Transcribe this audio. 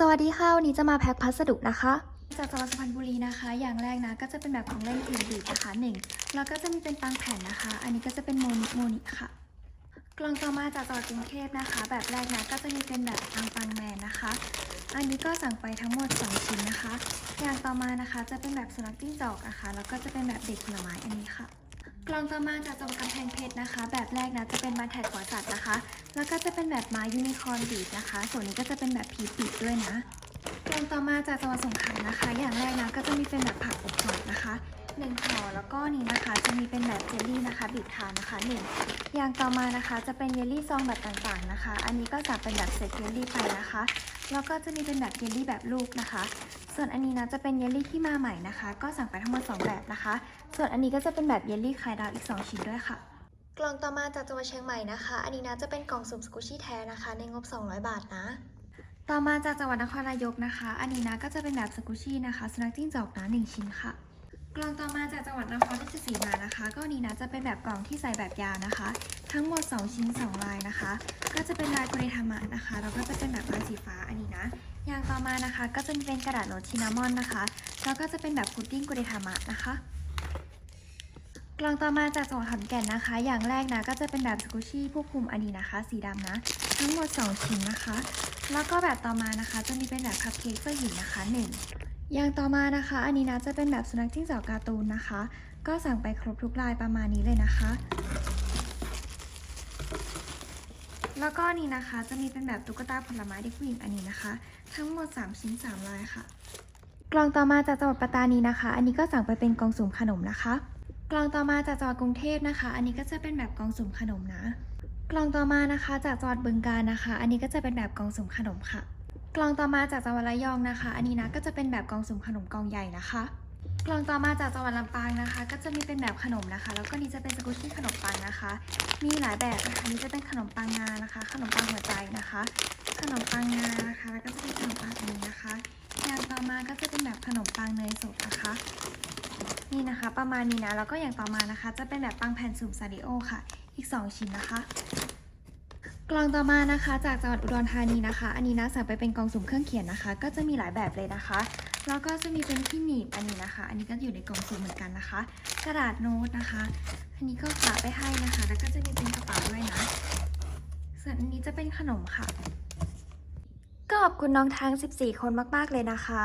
สวัสดีค่ะวันนี้จะมาแพ็คพัสดุนะคะ จากจังหวัดสุพรรณบุรีนะคะ อย่างแรกนะก็จะเป็นแบบของเล่นกลิ่นดีนะคะหนึ่งแล้วก็จะมีเป็นตังแผ่นนะคะ อันนี้ก็จะเป็นโมนิโมนิค่ะ กล่องต่อมาจากจังหวัดกรุงเทพนะคะ แบบแรกนะก็จะมีเป็นแบบตังปังแมนนะคะ อันนี้ก็สั่งไปทั้งหมด 2 ชิ้นนะคะ อย่างต่อมานะคะจะเป็นแบบสุนัขจิ้งจอกนะคะแล้วก็จะเป็นแบบเด็กผลไม้อันนี้ค่ะกล่องต่อมาจากจังหวัดกำแพงเพชรนะคะ แบบแรกนะจะเป็นมาแท็กหัวสัตว์นะคะ ก็จะเป็นแบบไม้ยูนิคอร์นบีดนะคะ ส่วนนี้ก็จะเป็นแบบพีปีกด้วยนะกล่องต่อมาจากจังหวัดสงขลานะคะ อย่างแรกนะก็จะมีเป็นแบบผักอบกรอบนะคะหนึ่งห่อแล้วก็นี่นะคะจะมีเป็นแบบเจลลี่นะคะบีบทานนะคะหนึ่งอย่างต่อมานะคะจะเป็นเยลลี่ซองแบบต่างๆนะคะ อันนี้ก็สั่งเป็นแบบเซตเยลลี่ไปนะคะ แล้วก็จะมีเป็นแบบเยลลี่แบบลูกนะคะ ส่วนอันนี้นะจะเป็นเยลลี่ที่มาใหม่นะคะ ก็สั่งไปทั้งหมด2แบบนะคะ ส่วนอันนี้ก็จะเป็นแบบเยลลี่ไข่ดาวอีก 2 ชิ้นด้วยค่ะ กล่องต่อมาจากจังหวัดเชียงใหม่นะคะ อันนี้นะจะเป็นกล่องสุ่มสกูชี่แท้นะคะ ในงบ 200 บาทนะ ต่อมาจากจังหวัดนครนายกนะคะ อันนี้นะก็จะเป็นแบบสกูชี่นะคะสุนัขจิ้งจอกนะหนึ่งชิ้นค่ะ กล่องต่อมาจากจังหวัดนครราชสีมานะคะ ก็อันนี้นะจะเป็นแบบกล่องที่ใส่แบบยาวนะคะ ทั้งหมด 2 ชิ้น 2 ลายนะคะ ก็จะเป็นลายโกเรทามะนะคะ แล้วก็จะเป็นแบบลายสีฟ้าอันนี้นะ อย่างต่อมานะคะ ก็จะเป็นกระดาษโน้ตชินามอนนะคะ แล้วก็จะเป็นแบบพุดดิ้งโกเรทามะนะคะ กล่องต่อมาจากจังหวัดขอนแก่นนะคะ อย่างแรกนะก็จะเป็นแบบสกูชี่ผู้คุมอันนี้นะคะ สีดำนะ ทั้งหมด 2 ชิ้นนะคะ แล้วก็แบบต่อมานะคะจะมีเป็นแบบคัพเค้กเสื้อหญิงนะคะ 1 อย่างต่อมานะคะ อันนี้นะจะเป็นแบบสุนัขจิ้งจอกการ์ตูนนะคะ ก็สั่งไปครบทุกลายประมาณนี้เลยนะคะ แล้วก็นี่นะคะจะมีเป็นแบบตุ๊กตาผลไม้เด็กผู้หญิงอันนี้นะคะ ทั้งหมด 3 ชิ้น 3 ลายค่ะ กล่องต่อมาจากจังหวัดปัตตานีนะคะ อันนี้ก็สั่งไปเป็นกล่องสุ่มขนมนะคะ กล่องต่อมาจากจังหวัดกรุงเทพนะคะ อันนี้ก็จะเป็นแบบกล่องสุ่มขนมนะ กล่องต่อมานะคะ จากจังหวัดบึงกาฬนะคะ อันนี้ก็จะเป็นแบบกล่องสุ่มขนมค่ะ กล่องต่อมาจากจังหวัดระยองนะคะ อันนี้นะก็จะเป็นแบบกล่องสุ่มขนมกล่องใหญ่นะคะ กล่องต่อมาจากจังหวัดลำปางนะคะ ก็จะมีเป็นแบบขนมนะคะ แล้วก็นี่จะเป็นสกุชชี่ขนมปังนะคะ มีหลายแบบนะคะนี่จะเป็นขนมปังงานะคะ ขนมปังหัวใจนะคะ ขนมปังงานะคะแล้วก็จะเป็นขนมปังอันนี้นะคะอย่างต่อมาก็จะเป็นแบบขนมปังเนยสดนะคะ นี่นะคะ ประมาณนี้นะ แล้วก็อย่างต่อมานะคะ จะเป็นแบบปังแผ่นสุ่มซาริโอค่ะ อีก 2 ชิ้นนะคะ กล่องต่อมานะคะ จากจังหวัดอุดรธานีนะคะ อันนี้นะสั่งไปเป็นกล่องสุ่มเครื่องเขียนนะคะ ก็จะมีหลายแบบเลยนะคะ แล้วก็จะมีเป็นที่หนีบอันนี้นะคะ อันนี้ก็อยู่ในกล่องสุ่มเหมือนกันนะคะ กระดาษโน้ตนะคะ อันนี้ก็ฝากไปให้นะคะ แล้วก็จะมีเป็นกระเป๋าด้วยนะส่วนอันนี้จะเป็นขนมค่ะก็ขอบคุณน้องทั้ง 14 คนมาก ๆ เลยนะคะ